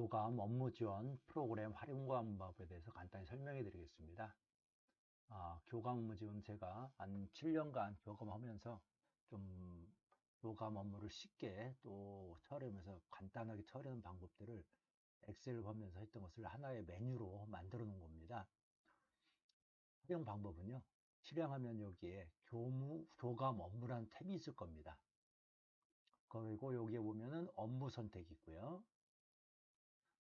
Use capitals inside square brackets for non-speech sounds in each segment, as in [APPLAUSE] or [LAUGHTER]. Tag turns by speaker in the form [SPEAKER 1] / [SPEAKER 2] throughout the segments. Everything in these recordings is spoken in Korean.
[SPEAKER 1] 교감 업무 지원 프로그램 활용 방법에 대해서 간단히 설명해 드리겠습니다. 아, 교감 업무 지원 제가 한 7년간 교감하면서 좀 교감 업무를 쉽게 또 처리하면서 간단하게 처리하는 방법들을 엑셀을 보면서 했던 것을 하나의 메뉴로 만들어 놓은 겁니다. 활용 방법은요. 실행하면 여기에 교무, 교감 업무라는 탭이 있을 겁니다. 그리고 여기에 보면은 업무 선택이 있고요.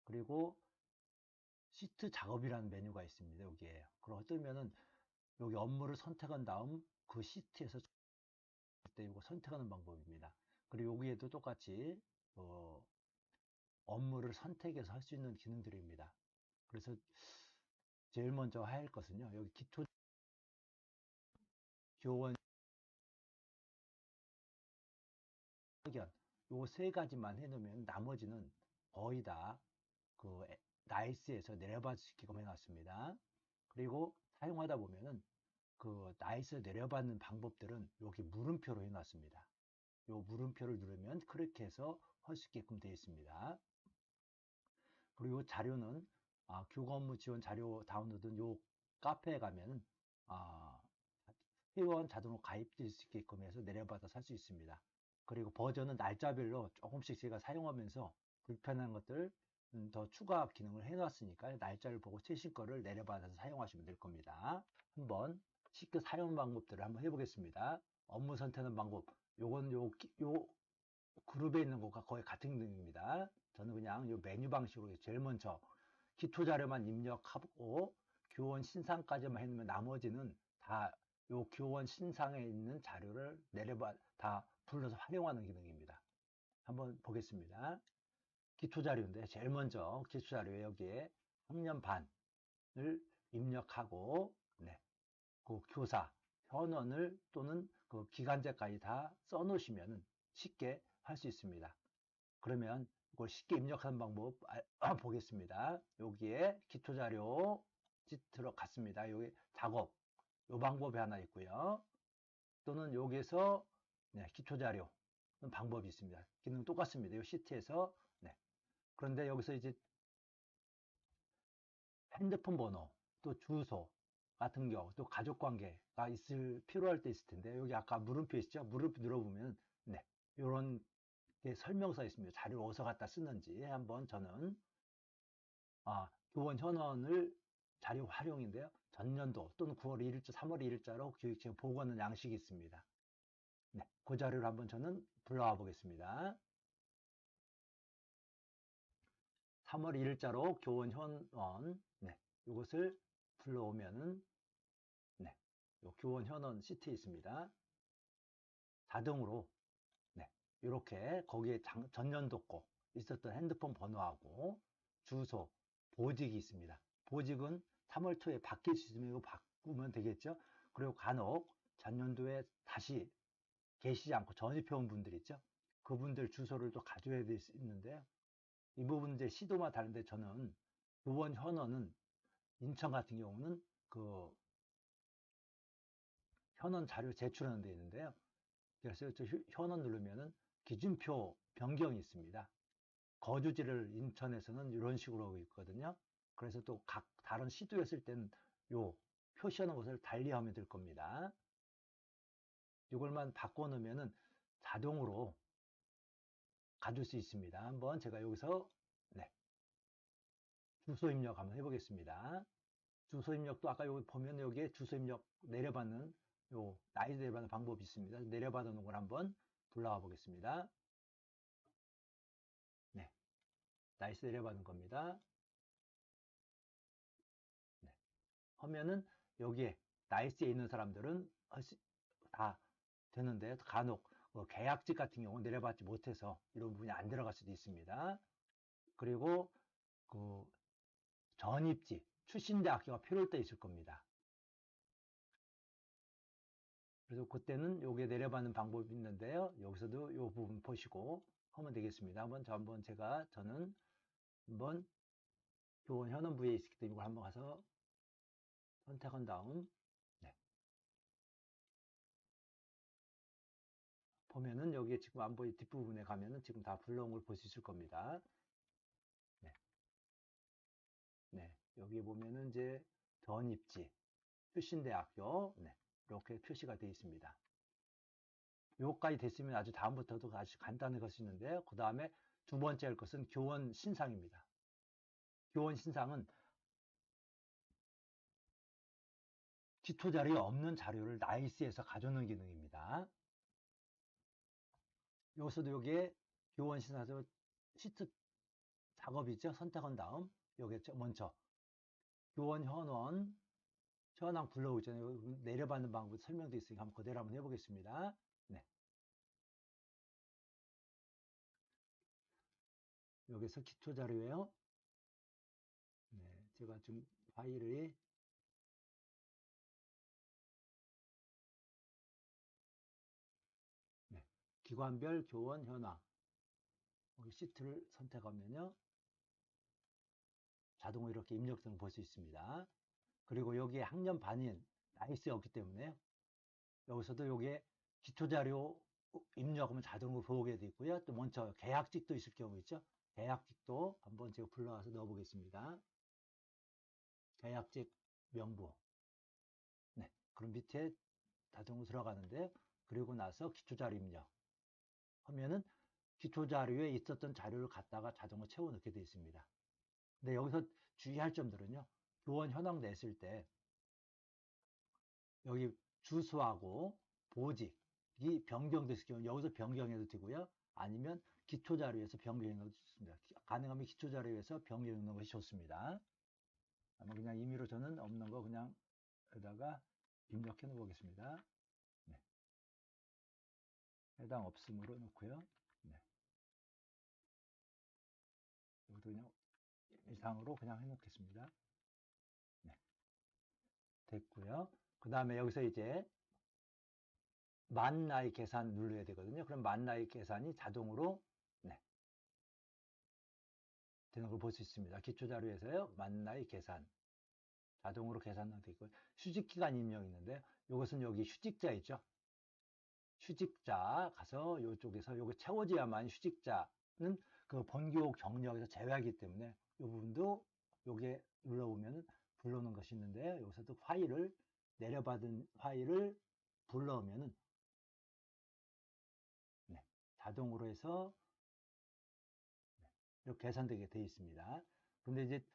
[SPEAKER 1] 그리고 시트 작업이라는 메뉴가 있습니다. 여기에. 그럼 뜨면은 여기 업무를 선택한 다음 그 시트에서 때 이거 선택하는 방법입니다. 그리고 여기에도 똑같이 어, 업무를 선택해서 할 수 있는 기능들입니다. 그래서 제일 먼저 할 것은요. 여기 기초 교원 의견 요세 가지만 해놓으면 나머지는 거의 다 그 나이스에서 내려봐 주게끔 해놨습니다. 그리고 사용하다 보면은 그 나이스 내려받는 방법들은 여기 물음표로 해놨습니다. 요 물음표를 누르면 그렇게 해서 할 수 있게끔 되어 있습니다. 그리고 자료는 아, 교과 업무 지원 자료 다운로드는 요 카페에 가면 아, 회원 자동으로 가입될 수 있게끔 해서 내려받아 살수 있습니다. 그리고 버전은 날짜별로 조금씩 제가 사용하면서 불편한 것들 음, 더 추가 기능을 해놨으니까 날짜를 보고 최신 거를 내려받아서 사용하시면 될 겁니다. 한번 쉽게 사용 방법들을 한번 해보겠습니다. 업무 선택하는 방법. 요건 요, 요 그룹에 있는 것과 거의 같은 기능입니다. 저는 그냥 요 메뉴 방식으로 제일 먼저 기초 자료만 입력하고 교원 신상까지만 해놓으면 나머지는 다 요 교원 신상에 있는 자료를 내려봐 다 불러서 활용하는 기능입니다. 한번 보겠습니다. 기초 자료인데 제일 먼저 기초 자료에 여기에 3년 반을 입력하고 네. 그 교사 현원을 또는 그 기간제까지 다 써놓으시면 쉽게 할 수 있습니다. 그러면 이걸 쉽게 입력하는 방법 아, [CLEARS THROAT] 보겠습니다. 여기에 기초 자료 들어갔습니다. 여기 작업 요 방법이 하나 있고요. 또는 여기에서 네, 기초 자료 방법이 있습니다. 기능 똑같습니다. 이 시트에서 네. 그런데 여기서 이제 핸드폰 번호 또 주소 같은 경우 또 가족 관계가 있을 필요할 때 있을 텐데 여기 아까 물음표 있죠? 물음표 눌러보면 네 이런 게 설명서 있습니다. 자료를 어디서 갖다 쓰는지 한번 저는 아 교원 현원을 자료 활용인데요. 전년도 또는 9월 1일자 3월 1일자로 교육청 보고하는 양식이 있습니다. 네, 그 자료를 한번 저는 불러와 보겠습니다 3월 1일자로 교원 현원 네, 이것을 불러오면은 네, 요 교원 현원 시트에 있습니다. 자동으로 네, 이렇게 거기에 장, 전년도 거 있었던 핸드폰 번호하고 주소, 보직이 있습니다. 보직은 3월 초에 바뀔 수 있으면 이거 바꾸면 되겠죠. 그리고 간혹 전년도에 다시 계시지 않고 전입해온 분들 있죠. 그분들 주소를 또 가져야 될 수 있는데요. 이 부분 이제 시도마다 다른데 저는 교원 현원은 인천 같은 경우는 그 현원 자료 제출하는 데 있는데요. 그래서 저 현원 누르면은 기준표 변경이 있습니다. 거주지를 인천에서는 이런 식으로 하고 있거든요. 그래서 또 각 다른 시도였을 때는 요 표시하는 것을 달리하면 될 겁니다. 이걸만 바꿔놓으면은 자동으로 가줄 수 있습니다. 한번 제가 여기서 네. 주소 입력 한번 해보겠습니다. 주소 입력도 아까 여기 보면 여기에 주소 입력 내려받는 요 나이스 내려받는 방법이 있습니다. 내려받아 놓은 걸 한번 불러와 보겠습니다. 네. 나이스 내려받는 겁니다. 네. 하면은 여기에 나이스에 있는 사람들은 다 되는데 간혹 뭐 계약직 같은 경우 내려받지 못해서 이런 부분이 안 들어갈 수도 있습니다. 그리고 그 전입지 출신대 학교가 필요할 때 있을 겁니다. 그래서 그때는 여기에 내려받는 방법이 있는데요. 여기서도 이 부분 보시고 하면 되겠습니다. 한번 저 한번 제가 저는 한번 교원 현원부에 있기 때문에 이걸 한번 가서 선택한 다음 보면은 여기에 지금 안 보이 뒷부분에 가면은 지금 다 불러온 걸 볼 수 있을 겁니다. 네. 네, 여기 보면은 이제 전입지, 출신대학교, 네, 이렇게 표시가 되어 있습니다. 요까지 됐으면 아주 다음부터도 아주 간단히 할수 있는데, 그 다음에 두 번째 할 것은 교원 신상입니다. 교원 신상은 기초 자료에 없는 자료를 나이스에서 가져오는 기능입니다. 여기서도 여기에 교원 신상에서 시트 작업이죠. 선택한 다음 여기 먼저 교원 현원 현황 불러오고 있잖아요. 내려받는 방법 설명되어 있으니까 한번 그대로 한번 해보겠습니다. 네. 여기서 기초 자료예요. 네, 제가 지금 파일을 기관별 교원 현황 여기 시트를 선택하면요. 자동으로 이렇게 입력등을 볼수 있습니다. 그리고 여기에 학년 반인 나이스였기 때문에 여기서도 여기에 기초자료 입력하면 자동으로 보게 되어 있고요. 또 먼저 계약직도 있을 경우 있죠. 계약직도 한번 제가 불러와서 넣어 보겠습니다. 계약직 명부. 네. 그럼 밑에 자동으로 들어가는데 그리고 나서 기초자료 입력 하면은 기초 자료에 있었던 자료를 갖다가 자동으로 채워 넣게 되어 있습니다. 근데 여기서 주의할 점들은요. 교원 현황 냈을 때 여기 주소하고 보직이 변경됐을 경우 여기서 변경해도 되고요. 아니면 기초 자료에서 변경해도 좋습니다. 가능하면 기초 자료에서 변경하는 것이 좋습니다. 아마 그냥 임의로 저는 없는 거 그냥 여기다가 입력해 놓겠습니다. 네. 해당 없음으로 놓고요. 네. 여기도 그냥 이상으로 그냥 해놓겠습니다. 네. 됐고요. 그 다음에 여기서 이제 만 나이 계산 눌러야 되거든요. 그럼 만 나이 계산이 자동으로 네. 되는 걸 볼 수 있습니다. 기초 자료에서요. 만 나이 계산 자동으로 계산도 되고 휴직기간 입력 있는데 이것은 여기 휴직자 있죠. 휴직자 가서 이쪽에서 요거 채워져야만 휴직자는 그 본교 경력에서 제외하기 때문에 이 부분도 요게 눌러보면 불러오는 것이 있는데 여기서도 파일을 내려받은 파일을 불러오면은 네, 자동으로 해서 네, 이렇게 계산되게 되어 있습니다. 근데 이제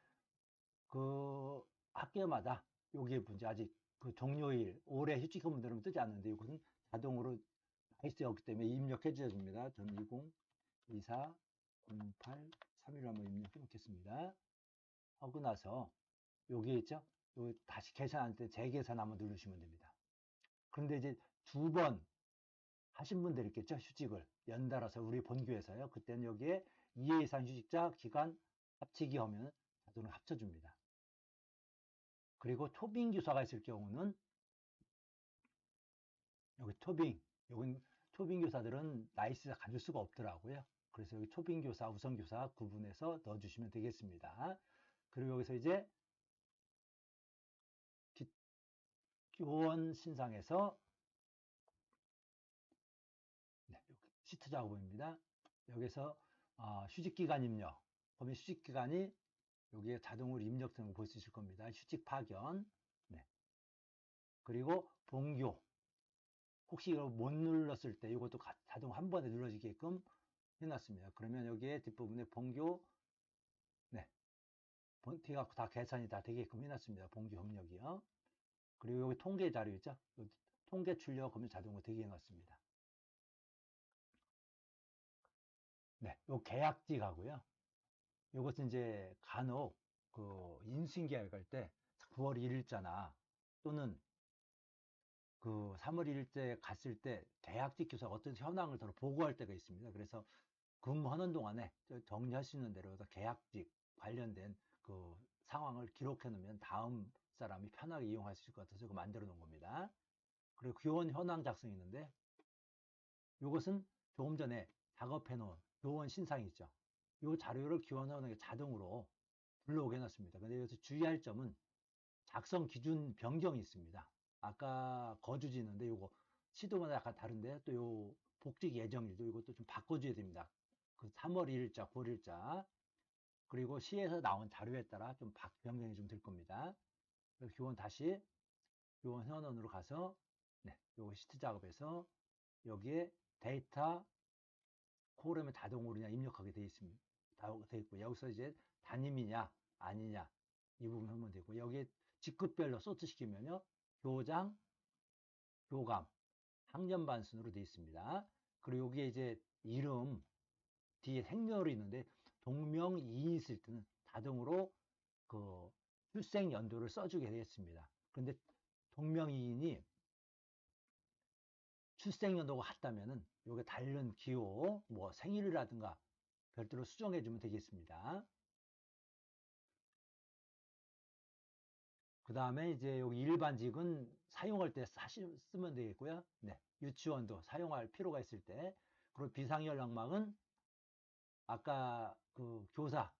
[SPEAKER 1] 그 학교마다 여기에 문제 아직 그 종료일 올해 휴직금들은 뜨지 않는데 이것은 자동으로 나이스였기 때문에 입력해 주셔집니다. 저는 20 24 08 3일 한번 입력해 놓겠습니다. 하고 나서 여기 있죠? 여기 다시 계산할 때 재계산 한번 누르시면 됩니다. 그런데 이제 두 번 하신 분들 있겠죠? 휴직을 연달아서 우리 본교에서요. 그때는 여기에 2회 이상 휴직자 기간 합치기 하면 자동으로 합쳐줍니다. 그리고 초빙 교사가 있을 경우는 여기 초빙, 여기 초빙 교사들은 나이스가 가질 수가 없더라고요. 그래서 여기 초빙 교사, 우선 교사 구분해서 넣어주시면 되겠습니다. 그리고 여기서 이제 교원 신상에서 네, 시트 작업입니다. 여기서 어, 휴직기간 입력, 그러면 휴직기간이 여기에 자동으로 입력되는 걸 볼 수 있을 겁니다. 휴직 파견, 네. 그리고 본교, 혹시 이걸 못 눌렀을 때 이것도 자동 한 번에 눌러지게끔 해놨습니다. 그러면 여기에 뒷부분에 본교 네 본티가 다 계산이 다 되게끔 해놨습니다. 본교 협력이요. 그리고 여기 통계 자료 있죠? 통계 출력 그러면 자동으로 되게 해놨습니다. 네, 요 계약직 하고요. 요것은 이제 간혹 그 인수인계할 때 9월 1일자나 또는 그 3월 1일째 갔을 때 계약직 교사가 어떤 현황을 더 보고할 때가 있습니다. 그래서 근무하는 동안에 정리할 수 있는 대로 계약직 관련된 그 상황을 기록해 놓으면 다음 사람이 편하게 이용할 수 있을 것 같아서 만들어 놓은 겁니다. 그리고 교원 현황 작성이 있는데 이것은 조금 전에 작업해 놓은 교원 신상이 있죠. 이 자료를 교원원에게 자동으로 불러오게 해놨습니다. 근데 여기서 주의할 점은 작성 기준 변경이 있습니다. 아까 거주지 있는데 이거 시도마다 약간 다른데 또 요 복직 예정일도 이것도 좀 바꿔줘야 됩니다. 그 3월 1일자, 9일자 그리고 시에서 나온 자료에 따라 좀 바- 변경이 좀 될 겁니다. 교원 다시 교원 현원으로 가서 네, 요 시트 작업에서 여기에 데이터 콜음에 자동으로 입력하게 되어 있습니다. 다 되어 있고 여기서 이제 담임이냐 아니냐 이 부분 하면 되고 여기에 직급별로 소트 시키면요 교장, 교감, 학년반 순으로 되어 있습니다. 그리고 여기에 이제 이름 뒤에 생년월이 있는데 동명이인 있을 때는 자동으로 그 출생 연도를 써주게 되었습니다. 그런데 동명이인이 출생 연도가 같다면은 요게 다른 기호 뭐 생일이라든가 별도로 수정해 주면 되겠습니다. 그 다음에 이제 여기 일반직은 사용할 때 사시, 쓰면 되겠고요. 네, 유치원도 사용할 필요가 있을 때 그리고 비상연락망은 아까 그 교사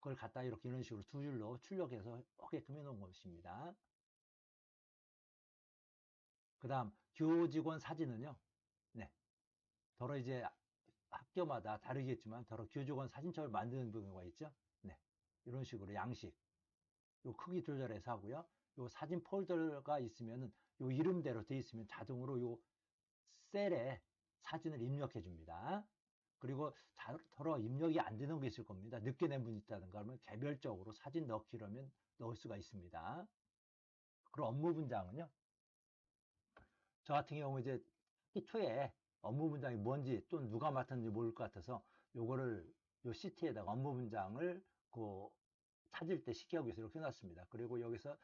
[SPEAKER 1] 그걸 갖다 이렇게 이런 식으로 두 줄로 출력해서 하게끔 해놓은 것입니다. 그 다음 교직원 사진은요. 네. 더러 이제 학교마다 다르겠지만 더러 교직원 사진첩을 만드는 경우가 있죠. 네. 이런 식으로 양식 요 크기 조절해서 하고요. 요 사진 폴더가 있으면은 요 이름대로 되어 있으면 자동으로 요 셀에 사진을 입력해 줍니다. 그리고 더러 입력이 안 되는 게 있을 겁니다. 늦게 낸 분이 있다든가 그러면 개별적으로 사진 넣기라면 넣을 수가 있습니다. 그리고 업무 분장은요. 저 같은 경우 이제 학기 초에 업무 분장이 뭔지 또 누가 맡았는지 모를 것 같아서 요거를 요 시트에다가 업무 분장을 그 찾을 때 시키기 위해서 이렇게 해놨습니다. 그리고 여기서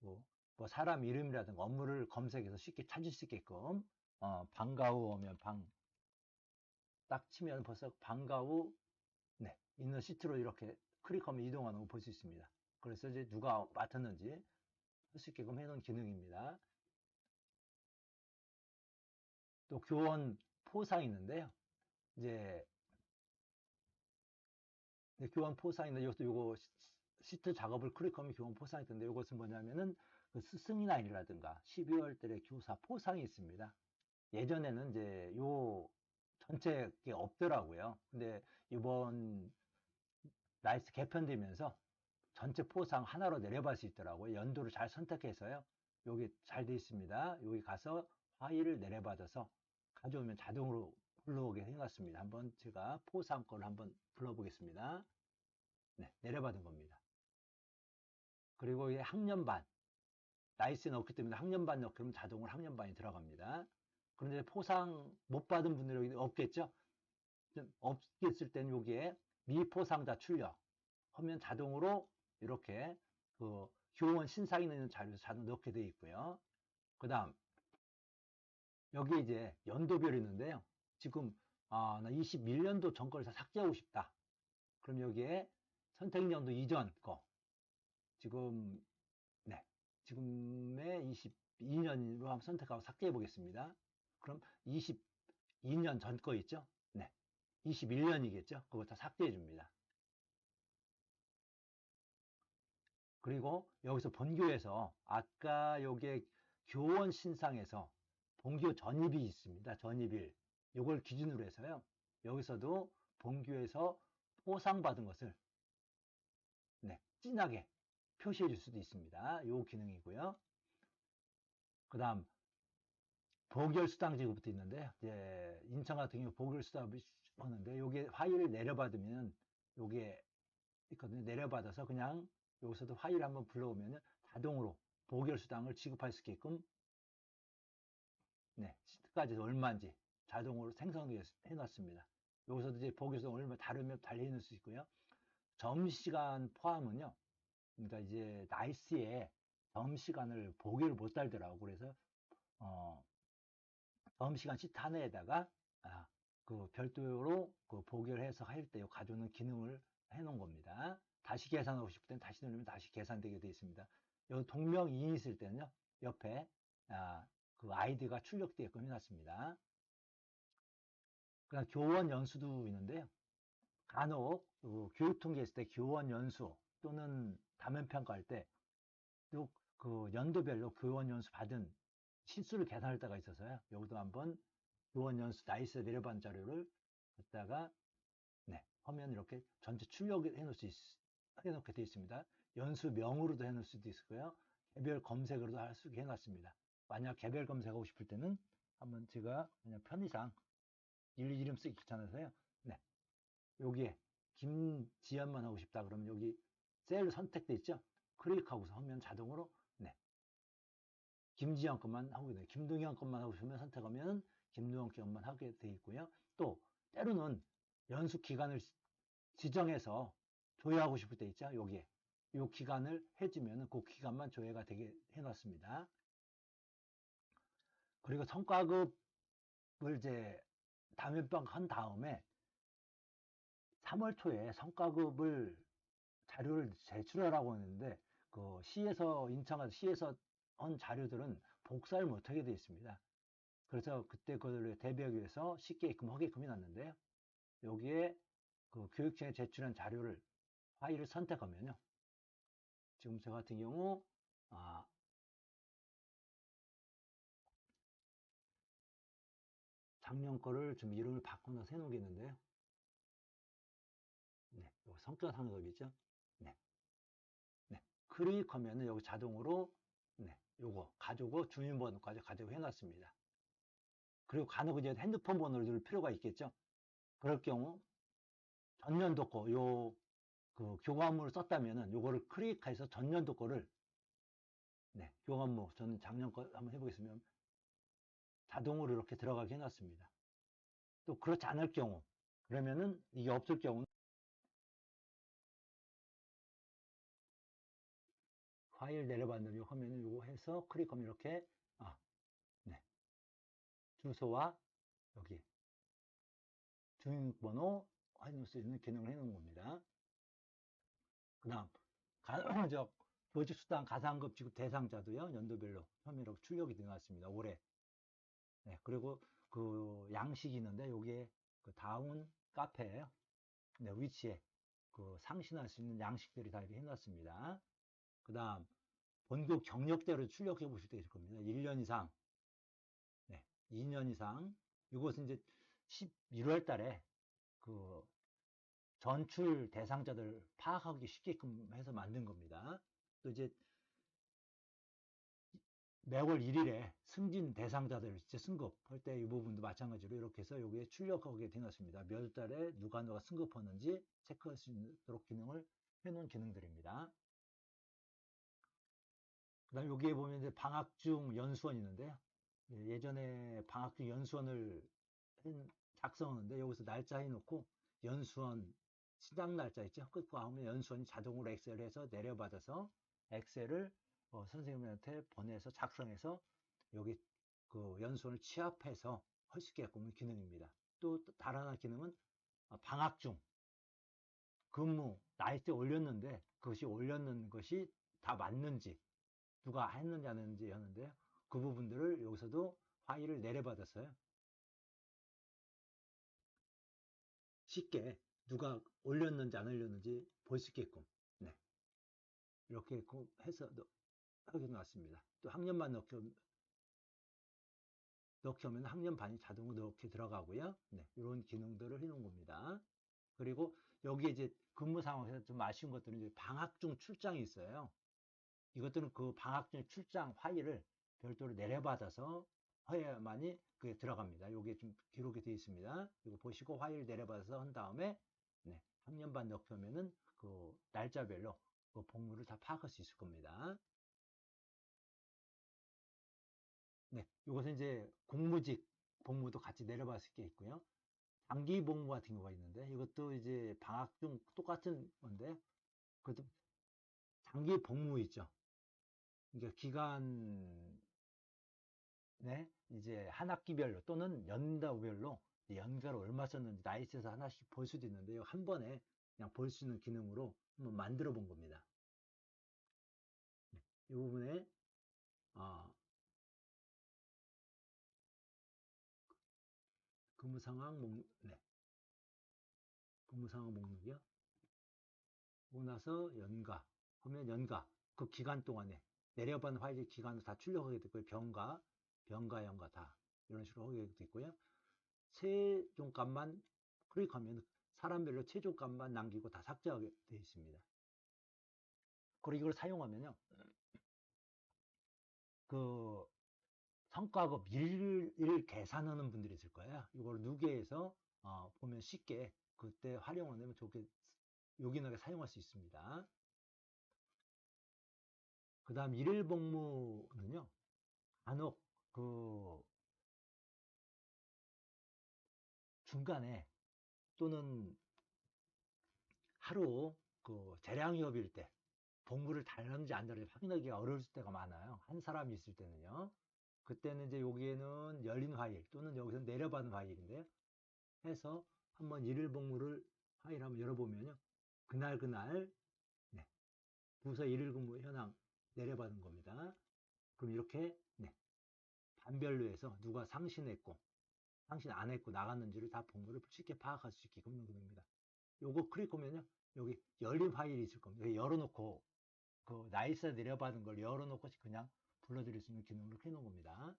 [SPEAKER 1] 뭐, 뭐 사람 이름이라든가 업무를 검색해서 쉽게 찾을 수 있게끔 어, 방과후 오면 방 딱 치면 벌써 방과후 네, 있는 시트로 이렇게 클릭하면 이동하는 거 볼 수 있습니다. 그래서 이제 누가 맡았는지 할 수 있게끔 해놓은 기능입니다. 또 교원 포상이 있는데요. 이제 네, 교원 포상이 있는데 이것도 요거 시트 작업을 클릭하면 교원 포상이 있던데 이것은 뭐냐면은 그 스승이라든가 12월 달에 교사 포상이 있습니다. 예전에는 이제 요 전체 게 없더라고요. 근데 이번 라이스 개편되면서 전체 포상 하나로 내려갈 수 있더라고요. 연도를 잘 선택해서요. 여기 잘 되어 있습니다. 여기 가서 파일을 내려받아서 가져오면 자동으로 불러오게 해놨습니다. 한번 제가 포상 거를 한번 불러보겠습니다. 네, 내려받은 겁니다. 그리고 이 학년반 나이스에 넣기 때문에 학년반 넣기 그러면 자동으로 학년반이 들어갑니다. 그런데 포상 못 받은 분들이 없겠죠? 없겠을 때는 여기에 미포상자 출력 하면 자동으로 이렇게 그 교원 신상 있는 자료에서 자동 넣게 되어 있고요. 그 다음 여기 이제 연도별이 있는데요. 지금 아, 나 21년도 전 거를 다 삭제하고 싶다. 그럼 여기에 선택연도 이전 거 지금 네 지금의 22년으로 한번 선택하고 삭제해 보겠습니다. 그럼 22년 전 거 있죠? 네 21년이겠죠? 그거 다 삭제해 줍니다. 그리고 여기서 본교에서 아까 여기에 교원 신상에서 본교 전입이 있습니다. 전입일. 이걸 기준으로 해서요. 여기서도 본교에서 포상받은 것을 네, 진하게 표시해 줄 수도 있습니다. 요 기능이고요. 그 다음 보결수당 지급부터 있는데 이제 인천 같은 경우 보결수당을 하는데 요게 파일을 내려받으면 요게 있거든요. 내려받아서 그냥 여기서도 파일 한번 불러오면 자동으로 보결수당을 지급할 수 있게끔 네, 시트까지 얼마인지 자동으로 생성해 놨습니다. 여기서도 이제 보기수당 얼마 다르면 달리 넣을 수 있고요. 점시간 포함은요. 그러니까 이제 나이스에 점시간을 보기를 못 달더라고. 그래서 어, 점시간 시트 하나에다가 아, 그 별도로 그 보기를 해서 할 때 가져오는 기능을 해놓은 겁니다. 다시 계산하고 싶을 때는 다시 누르면 다시 계산되게 되어 있습니다. 여기 동명이인 있을 때는요. 옆에 아, 그 아이디가 출력되게끔 해놨습니다. 그다음 교원 연수도 있는데요. 간혹 그 교육통계 있을 때 교원 연수 또는 다면 평가할 때그 연도별로 교원 연수 받은 실수를 계산할 때가 있어서요. 여기도 한번 교원 연수 나이스 내려반 자료를 갖다가 네, 하면 이렇게 전체 출력해 놓을 수 있, 해놓게 되어 있습니다. 연수명으로도 해놓을 수도 있고요. 개별 검색으로도 할 수 있게 해놨습니다. 만약 개별 검색하고 싶을 때는 한번 제가 그냥 편의상 일 이름 쓰기 귀찮아서요. 네. 여기에 김지연만 하고 싶다 그러면 여기 셀 선택돼 있죠? 클릭하고서 하면 자동으로 네. 김지연 것만 하게 돼요. 김동현 것만 하고 싶으면 선택하면 김동현 것만 하게 돼 있고요. 또 때로는 연수 기간을 지정해서 조회하고 싶을 때 있죠? 여기에 이 기간을 해주면 그 기간만 조회가 되게 해놨습니다. 그리고 성과급을 이제 다면방 한 다음에 3월 초에 성과급을 자료를 제출하라고 했는데 그 시에서 인천가 시에서 한 자료들은 복사를 못하게 되어 있습니다. 그래서 그때 그걸 대비하기 위해서 쉽게끔 하게끔 해놨는데요. 여기에 그 교육청에 제출한 자료를 파일을 선택하면요. 지금 저 같은 경우 아, 작년 거를 좀 이름을 바꿔서 해놓겠는데요. 네, 성격 상급이죠. 네, 네, 클릭하면은 여기 자동으로 네, 요거 가지고 주민번호까지 가지고 해놨습니다. 그리고 간혹 이제 핸드폰 번호를 넣을 필요가 있겠죠. 그럴 경우 전년도 거, 요, 그 교과문을 썼다면은 요거를 클릭해서 전년도 거를 네, 교과문, 저는 작년 거 한번 해보겠습니다. 자동으로 이렇게 들어가게 해놨습니다. 또 그렇지 않을 경우, 그러면은 이게 없을 경우는 파일 내려받는 요 화면을 요거 해서 클릭하면 이렇게 아, 네. 주소와 여기 주민번호 확인할 수 있는 기능을 해놓은 겁니다. 그 다음 [CLEARS THROAT] 저 교직수당 가상급 지급 대상자도요 연도별로 혐의로 출력이 되어왔습니다 올해 네, 그리고 그 양식이 있는데 여기에 그 다운 카페예요 네, 위치에 그 상신할 수 있는 양식들이 다 이렇게 해놨습니다 그 다음 본교 경력대로 출력해 보실 때 있을 겁니다 1년 이상 네, 2년 이상 이것은 이제 11월 달에 그 전출 대상자들 파악하기 쉽게끔 해서 만든 겁니다. 또 이제 매월 1일에 승진 대상자들 이제 승급할 때 이 부분도 마찬가지로 이렇게 해서 여기에 출력하게 되었습니다. 몇 달에 누가 누가 승급하는지 체크할 수 있도록 기능을 해놓은 기능들입니다. 그 다음 여기에 보면 이제 방학 중 연수원 있는데요. 예, 예전에 방학 중 연수원을 작성하는데 여기서 날짜 해놓고 연수원 시작 날짜 있죠. 끝과 하면 연수원이 자동으로 엑셀에서 내려받아서 엑셀을 어, 선생님한테 보내서 작성해서 여기 그 연수원을 취합해서 할 수 있게끔 기능입니다. 또 다른 하나 기능은 어, 방학 중 근무 나이대 올렸는데 그것이 올렸는 것이 다 맞는지 누가 했는지 안 했는지 하는데 그 부분들을 여기서도 파일을 내려받았어요. 쉽게 누가 올렸는지 안 올렸는지 볼 수 있게끔 네. 이렇게 해서 나왔습니다. 또 학년만 넣기, 넣기 하면 학년 반이 자동으로 넣게 들어가고요. 네. 이런 기능들을 해놓은 겁니다. 그리고 여기 이제 근무 상황에서 좀 아쉬운 것들은 이제 방학 중 출장이 있어요. 이것들은 그 방학 중 출장 파일을 별도로 내려받아서 해야만이 그게 들어갑니다. 이게 좀 기록이 되어 있습니다. 이거 보시고 파일 내려받아서 한 다음에 네, 3년 반 넣게 하면은 그 날짜별로 그 복무를 다 파악할 수 있을 겁니다. 네, 이것은 이제 공무직 복무도 같이 내려봤을 게 있고요. 장기 복무 같은 경우가 있는데 이것도 이제 방학 중 똑같은 건데 그것도 장기 복무 있죠. 그러니까 기간 네, 이제 한 학기별로 또는 연도별로 연가를 얼마 썼는지 나이스에서 하나씩 볼 수도 있는데요. 한 번에 그냥 볼 수 있는 기능으로 한번 만들어 본 겁니다. 네, 이 부분에 어, 근무 상황 목 네. 근무 상황 목록이요. 그고 나서 연가 하면 연가 그 기간 동안에 내려반 파일 기간을 다 출력하게 되고요. 병가, 병가, 연가 다 이런 식으로 하게 되고요. 세종 값만 클릭하면 사람별로 최저값만 남기고 다 삭제하게 되어 있습니다. 그리고 이걸 사용하면요. 그 성과급 일, 일 계산하는 분들이 있을 거예요. 이걸 누계해서 어, 보면 쉽게 그때 활용하면 좋게 요긴하게 사용할 수 있습니다. 그 다음 일일 복무는요. 간혹 그 중간에 또는 하루 그 재량이업일 때 복무를 달는지 안 달는지 확인하기가 어려울 때가 많아요. 한 사람이 있을 때는요. 그때는 이제 여기에는 열린 파일 또는 여기서 내려받은 파일인데요. 해서 한번 일일 복무를 파일 한번 열어보면요. 그날 그날 네. 부서 일일 근무 현황 내려받은 겁니다. 그럼 이렇게 네. 반별로 해서 누가 상신했고 상신 안 했고 나갔는지를 다 본거를 쉽게 파악할 수 있게끔 겁니다. 요거 클릭하면요. 여기 열린 파일이 있을 겁니다. 열어놓고 그 나이스 내려받은 걸 열어놓고 그냥 불러드릴 수 있는 기능을 해놓은 겁니다.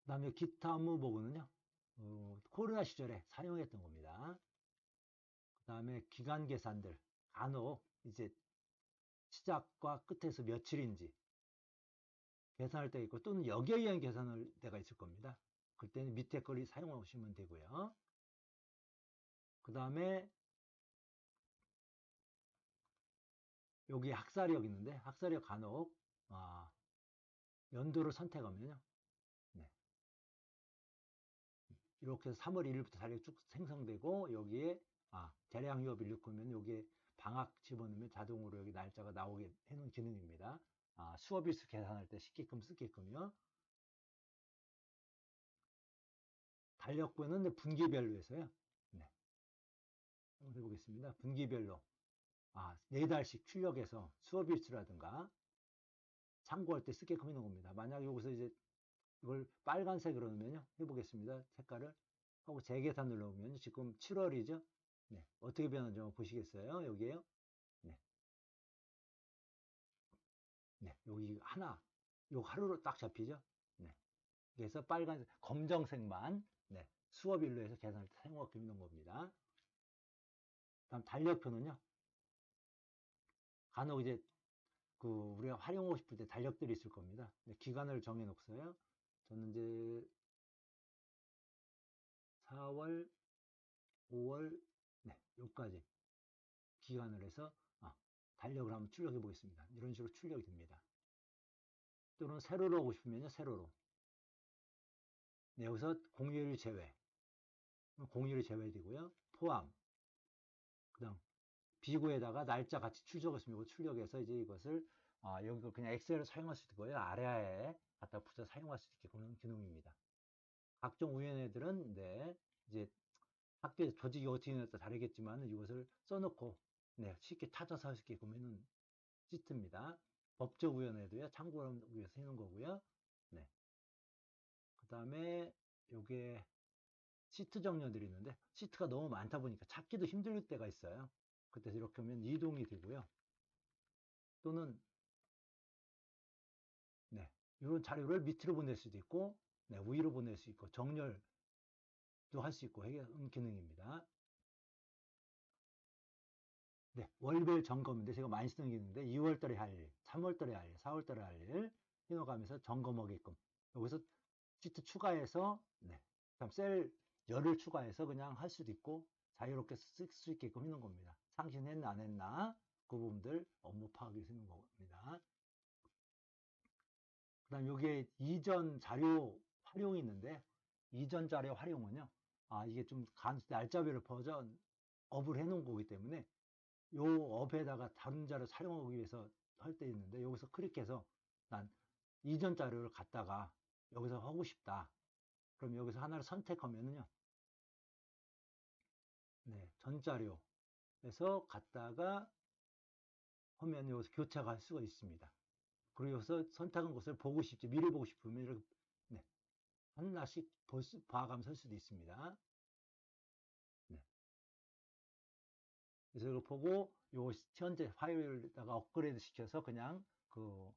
[SPEAKER 1] 그 다음에 기타 업무 보고는요. 어, 코로나 시절에 사용했던 겁니다. 그 다음에 기간 계산들 간혹 이제 시작과 끝에서 며칠인지 계산할 때가 있고 또는 여기에 의한 계산할 때가 있을 겁니다. 그때는 밑에 걸 사용하시면 되고요. 그 다음에 여기 학사력 있는데 학사력 간혹 아, 연도를 선택하면요. 네. 이렇게 해서 3월 1일부터 자리가 쭉 생성되고 여기에 아, 대량 휴업일 넣으면 여기에 방학 집어넣으면 자동으로 여기 날짜가 나오게 해놓은 기능입니다. 아, 수업일수 계산할 때 쉽게끔 쓰게끔요. 달력부는 분기별로 해서요. 네. 한번 해보겠습니다. 분기별로. 아, 네 달씩 출력해서 수업일수라든가 참고할 때 쓰게끔 해놓은 겁니다. 만약 여기서 이제 이걸 빨간색으로 넣으면요. 해보겠습니다. 색깔을. 하고 재계산 눌러보면 지금 7월이죠. 네. 어떻게 변하는지 보시겠어요? 여기에요. 네. 네. 여기 하나. 요 하루로 딱 잡히죠. 네. 그래서 빨간, 검정색만 네. 수업일로 해서 계산할 때 사용하고 있는 겁니다. 다음 달력표는요. 간혹 이제 그 우리가 활용하고 싶을 때 달력들이 있을 겁니다. 기간을 정해 놓고서요. 저는 이제 4월, 5월, 네, 요까지 기간을 해서 아, 달력을 한번 출력해 보겠습니다. 이런 식으로 출력이 됩니다. 또는 세로로 하고 싶으면요, 세로로. 네, 여기서 공휴일 제외. 공휴일 제외되고요. 포함. 그 다음, 비구에다가 날짜 같이 출력했으면 이거 출력해서 이제 이것을 아, 여기 그냥 엑셀을 사용할 수 있고요. 아래에 갖다 붙여 사용할 수 있게 그런 기능입니다. 각종 위원회들은 네, 이제 학교에서 조직이 어떻게 되냐에 다르겠지만 이것을 써놓고 네, 쉽게 찾아서 할 수 있게끔 해놓은 시트입니다. 법적위원회도요. 참고를 위해서 해놓은 거고요. 네. 그 다음에 요게 시트 정렬들이 있는데 시트가 너무 많다 보니까 찾기도 힘들 때가 있어요. 그때 이렇게 하면 이동이 되고요. 또는 네, 이런 자료를 밑으로 보낼 수도 있고 네, 위로 보낼 수 있고 정렬 도할수 있고 하는 기능입니다. 네, 월별 점검인데 제가 많이 쓰는 기능인데 2월달에 할 일, 3월달에 할 일, 4월달에 할일 해놓가면서 점검하게끔 여기서 시트 추가해서 네, 셀 열을 추가해서 그냥 할 수도 있고 자유롭게 쓸 수 있게끔 해놓은 겁니다. 상신했나 안 했나 그 부분들 업무 파악을 쓰는 겁니다. 그 다음 여기에 이전 자료 활용이 있는데 이전 자료 활용은요. 아 이게 좀 간, 날짜별로 버전 업을 해 놓은 거기 때문에 요 업에다가 다른 자료 사용하기 위해서 할 때 있는데 여기서 클릭해서 난 이전 자료를 갖다가 여기서 하고 싶다. 그럼 여기서 하나를 선택하면은요. 네, 전 자료에서 갖다가 하면 여기서 교차가 할 수가 있습니다. 그리고 여기서 선택한 것을 보고 싶지, 미리 보고 싶으면 이렇게 네, 하나씩 봐가면서 할 수도 있습니다. 네. 그래서 이걸 보고 요 현재 파일에다가 업그레이드 시켜서 그냥 그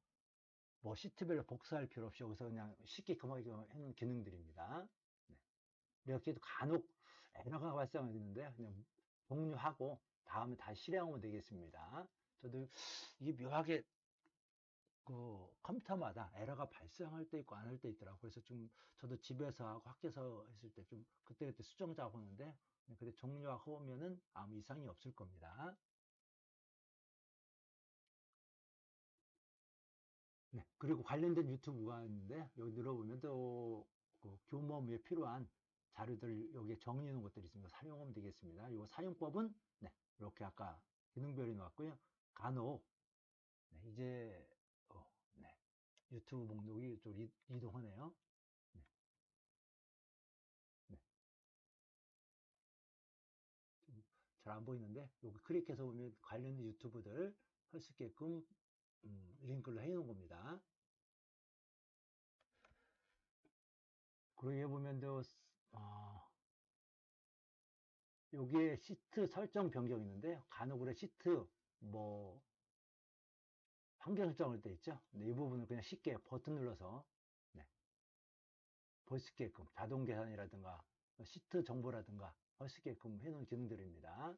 [SPEAKER 1] 뭐 시트별로 복사할 필요 없이 여기서 그냥 쉽게 금하게 해놓은 기능들입니다. 네. 이렇게 해도 간혹 에러가 발생하는데 그냥 종료하고 다음에 다시 실행하면 되겠습니다. 저도 이게 묘하게 그 컴퓨터마다 에러가 발생할 때 있고 안 할 때 있더라고요. 그래서 좀 저도 집에서 하고 학교에서 했을 때 좀 그때그때 수정자고 하는데 근데 종료하고 오면은 아무 이상이 없을 겁니다. 네, 그리고 관련된 유튜브가 있는데 여기 들어보면 또 그 교모에 필요한 자료들 여기에 정리해 놓은 것들이 있습니다. 사용하면 되겠습니다. 이 사용법은 네, 이렇게 아까 기능별이 나왔고요. 간혹 네, 이제 유튜브 목록이 좀 이, 이동하네요. 네. 네. 잘안 보이는데 여기 클릭해서 보면 관련된 유튜브들 할 수 있게끔 음, 링크를 해 놓은 겁니다. 여기 보면 또 어, 여기에 시트 설정 변경이 있는데 간혹 그래 시트 뭐 환경 설정할 때 있죠. 네, 이 부분을 그냥 쉽게 버튼 눌러서 네, 볼 수 있게끔 자동 계산이라든가 시트 정보라든가 할 수 있게끔 해놓은 기능들입니다.